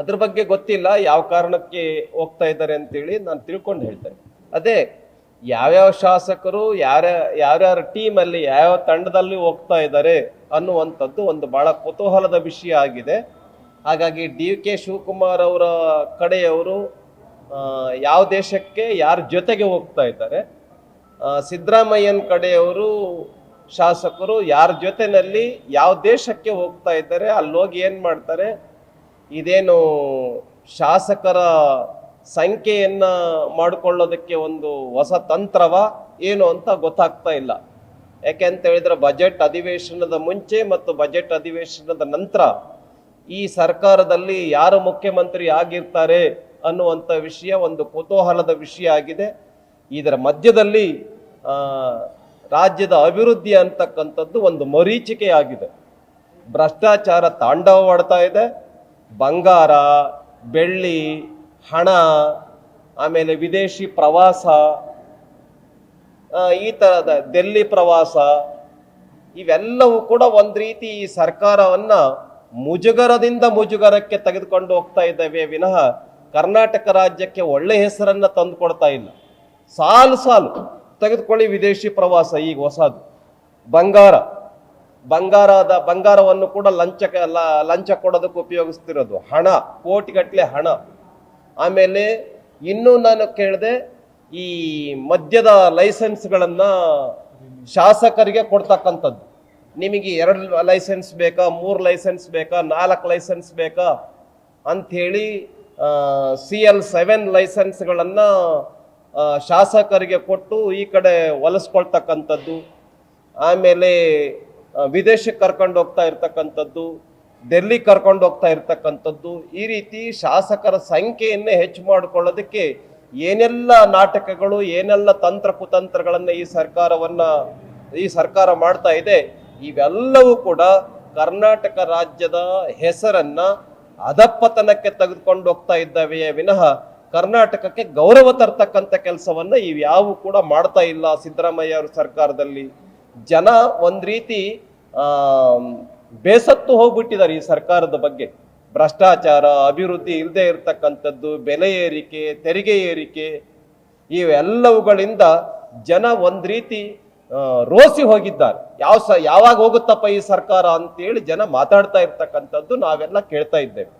ಅದ್ರ ಬಗ್ಗೆ ಗೊತ್ತಿಲ್ಲ, ಯಾವ ಕಾರಣಕ್ಕೆ ಹೋಗ್ತಾ ಇದ್ದಾರೆ ಅಂತೇಳಿ ನಾನು ತಿಳ್ಕೊಂಡು ಹೇಳ್ತೇನೆ. ಅದೇ, ಯಾವ್ಯಾವ ಶಾಸಕರು, ಯಾರ, ಯಾರ್ಯಾರ ಟೀಮಲ್ಲಿ ಯಾವ್ಯಾವ ತಂಡದಲ್ಲಿ ಹೋಗ್ತಾ ಇದ್ದಾರೆ ಅನ್ನುವಂಥದ್ದು ಒಂದು ಬಹಳ ಕುತೂಹಲದ ವಿಷಯ ಆಗಿದೆ. ಹಾಗಾಗಿ ಡಿ ಕೆ ಶಿವಕುಮಾರ್ ಅವರ ಕಡೆಯವರು ಯಾವ ದೇಶಕ್ಕೆ, ಯಾರ ಜೊತೆಗೆ ಹೋಗ್ತಾ ಇದ್ದಾರೆ. ಸಿದ್ದರಾಮಯ್ಯನ ಕಡೆಯವರು ಶಾಸಕರು ಯಾರ ಜೊತೆಯಲ್ಲಿ ಯಾವ ದೇಶಕ್ಕೆ ಹೋಗ್ತಾ ಇದ್ದಾರೆ ಅಲ್ಲಿ ಹೋಗಿ ಏನು ಮಾಡ್ತಾರೆ ಇದೇನು ಶಾಸಕರ ಸಂಖ್ಯೆಯನ್ನ ಮಾಡಿಕೊಳ್ಳೋದಕ್ಕೆ ಒಂದು ಹೊಸ ತಂತ್ರವ, ಏನು ಅಂತ ಗೊತ್ತಾಗ್ತಾ ಇಲ್ಲ. ಯಾಕೆ ಅಂತ ಹೇಳಿದ್ರೆ ಬಜೆಟ್ ಅಧಿವೇಶನದ ಮುಂಚೆ ಮತ್ತು ಬಜೆಟ್ ಅಧಿವೇಶನದ ನಂತರ ಈ ಸರ್ಕಾರದಲ್ಲಿ ಯಾರು ಮುಖ್ಯಮಂತ್ರಿ ಆಗಿರ್ತಾರೆ ಅನ್ನುವಂಥ ವಿಷಯ ಒಂದು ಕುತೂಹಲದ ವಿಷಯ ಆಗಿದೆ. ಇದರ ಮಧ್ಯದಲ್ಲಿ ರಾಜ್ಯದ ಅಭಿವೃದ್ಧಿ ಅಂತಕ್ಕಂಥದ್ದು ಒಂದು ಮರೀಚಿಕೆ ಆಗಿದೆ. ಭ್ರಷ್ಟಾಚಾರ ತಾಂಡವವಾಡ್ತಾ ಇದೆ. ಬಂಗಾರ, ಬೆಳ್ಳಿ, ಹಣ, ಆಮೇಲೆ ವಿದೇಶಿ ಪ್ರವಾಸ ಈ ಥರದ ದೆಲ್ಲಿ ಪ್ರವಾಸ, ಇವೆಲ್ಲವೂ ಕೂಡ ಒಂದು ರೀತಿ ಈ ಸರ್ಕಾರವನ್ನು ಮುಜುಗರದಿಂದ ಮುಜುಗರಕ್ಕೆ ತೆಗೆದುಕೊಂಡು ಹೋಗ್ತಾ ಇದ್ದಾವೆ. ವಿನಃ ಕರ್ನಾಟಕ ರಾಜ್ಯಕ್ಕೆ ಒಳ್ಳೆ ಹೆಸರನ್ನು ತಂದುಕೊಡ್ತಾ ಇಲ್ಲ. ಸಾಲು ಸಾಲು ತೆಗೆದುಕೊಳ್ಳಿ ವಿದೇಶಿ ಪ್ರವಾಸ ಈಗ ಹೊಸದು. ಬಂಗಾರ. ಬಂಗಾರದ ಬಂಗಾರವನ್ನು ಕೂಡ ಲಂಚ ಲಂಚ ಕೊಡೋದಕ್ಕೆ ಉಪಯೋಗಿಸ್ತಿರೋದು. ಹಣ ಕೋಟಿಗಟ್ಟಲೆ ಹಣ. ಆಮೇಲೆ ಇನ್ನೂ ನಾನು ಕೇಳಿದೆ, ಈ ಮದ್ಯದ ಲೈಸೆನ್ಸ್ಗಳನ್ನು ಶಾಸಕರಿಗೆ ಕೊಡ್ತಕ್ಕಂಥದ್ದು. ನಿಮಗೆ ಎರಡು ಲೈಸೆನ್ಸ್ ಬೇಕಾ, ಮೂರು ಲೈಸೆನ್ಸ್ ಬೇಕಾ, ನಾಲ್ಕು ಲೈಸೆನ್ಸ್ ಬೇಕಾ ಅಂಥೇಳಿ ಸಿ ಎಲ್ ಸೆವೆನ್ ಲೈಸೆನ್ಸ್ಗಳನ್ನು ಶಾಸಕರಿಗೆ ಕೊಟ್ಟು ಈ ಕಡೆ ಹೊಲಿಸ್ಕೊಳ್ತಕ್ಕಂಥದ್ದು. ಆಮೇಲೆ ವಿದೇಶಕ್ಕೆ ಕರ್ಕೊಂಡು ಹೋಗ್ತಾ ಇರ್ತಕ್ಕಂಥದ್ದು, ಡೆಲ್ಲಿ ಕರ್ಕೊಂಡು ಹೋಗ್ತಾ ಇರ್ತಕ್ಕಂಥದ್ದು, ಈ ರೀತಿ ಶಾಸಕರ ಸಂಖ್ಯೆಯನ್ನೇ ಹೆಚ್ಚು ಮಾಡಿಕೊಳ್ಳೋದಕ್ಕೆ ಏನೆಲ್ಲ ನಾಟಕಗಳು, ಏನೆಲ್ಲ ತಂತ್ರ ಕುತಂತ್ರಗಳನ್ನು ಈ ಸರ್ಕಾರವನ್ನು, ಈ ಸರ್ಕಾರ ಮಾಡ್ತಾ ಇದೆ, ಇವೆಲ್ಲವೂ ಕೂಡ ಕರ್ನಾಟಕ ರಾಜ್ಯದ ಹೆಸರನ್ನು ಅಧಪ್ಪತನಕ್ಕೆ ತೆಗೆದುಕೊಂಡು ಹೋಗ್ತಾ ಇದ್ದಾವೆಯೇ ವಿನಃ ಕರ್ನಾಟಕಕ್ಕೆ ಗೌರವ ತರ್ತಕ್ಕಂಥ ಕೆಲಸವನ್ನು ಇವ್ಯಾವು ಕೂಡ ಮಾಡ್ತಾ ಇಲ್ಲ ಸಿದ್ದರಾಮಯ್ಯ ಅವರ ಸರ್ಕಾರದಲ್ಲಿ. ಜನ ಒಂದ್ ರೀತಿ ಬೇಸತ್ತು ಹೋಗ್ಬಿಟ್ಟಿದ್ದಾರೆ ಈ ಸರ್ಕಾರದ ಬಗ್ಗೆ. ಭ್ರಷ್ಟಾಚಾರ, ಅಭಿವೃದ್ಧಿ ಇಲ್ಲದೆ ಇರತಕ್ಕಂಥದ್ದು, ಬೆಲೆ ಏರಿಕೆ, ತೆರಿಗೆ ಏರಿಕೆ, ಇವೆಲ್ಲವುಗಳಿಂದ ಜನ ಒಂದ್ ರೀತಿ ರೋಸಿ ಹೋಗಿದ್ದಾರೆ. ಯಾವ ಸ, ಯಾವಾಗ ಹೋಗುತ್ತಪ್ಪ ಈ ಸರ್ಕಾರ ಅಂತೇಳಿ ಜನ ಮಾತಾಡ್ತಾ ಇರ್ತಕ್ಕಂಥದ್ದು ನಾವೆಲ್ಲ ಕೇಳ್ತಾ ಇದ್ದೇವೆ.